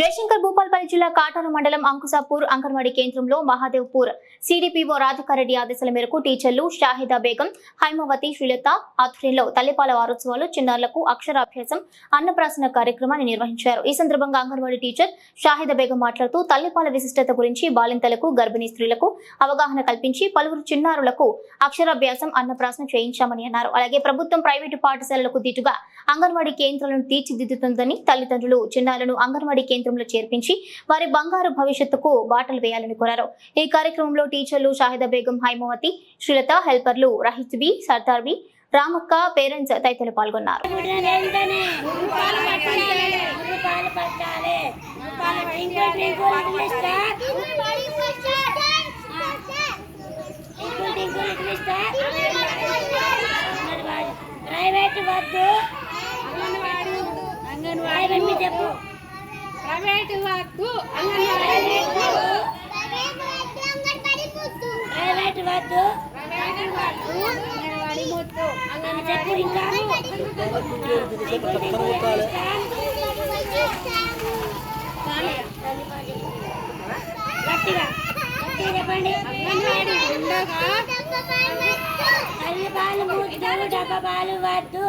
జయశంకర్ భూపాల్పల్లి జిల్లా కాటారు మండలం అంకుసాపూర్ అంగన్వాడీ కేంద్రంలో మహాదేవ్పూర్ సిడిపిఓ రాధికారెడ్డి ఆదేశాల మేరకు టీచర్లు షాహిదా బేగం హైమవతి శ్రీలత ఆధ్వర్యంలో తల్లిపాల వారోత్సవాలు చిన్నారులకు అక్షరాభ్యాసం అన్నప్రాసన కార్యక్రమాన్ని నిర్వహించారు. ఈ సందర్భంగా అంగన్వాడీ టీచర్ షాహిదా బేగం మాట్లాడుతూ తల్లిపాల విశిష్టత గురించి బాలింతలకు గర్భిణీ స్త్రీలకు అవగాహన కల్పించి పలువురు చిన్నారులకు అక్షరాభ్యాసం అన్నప్రాసన చేయించామని అన్నారు. అలాగే ప్రభుత్వం ప్రైవేటు పాఠశాలలకు దీటుగా అంగన్వాడీ కేంద్రాలను తీర్చిదిద్దుతుందని తల్లిదండ్రులు చిన్నారులను అంగన్వాడీ కేంద్రంలో చేర్పించి వారి బంగారు భవిష్యత్తుకు బాటలు వేయాలని కోరారు. ఈ కార్యక్రమంలో టీచర్లు షాహిదా బేగం హైమవతి శ్రీలత హెల్పర్లు రహిత్ B Sardar B Ramakka parents తదితరులు పాల్గొన్నారు. ప్రైవేట్ వద్దు. అంగన్వాడీ చెప్పు. ప్రైవేట్ వద్దు ప్రైవేట్ వద్దు చెప్పు ఇంకా గట్టిగా చెప్పండి తల్లి పాలు ముద్దు డబ్బా పాలు వద్దు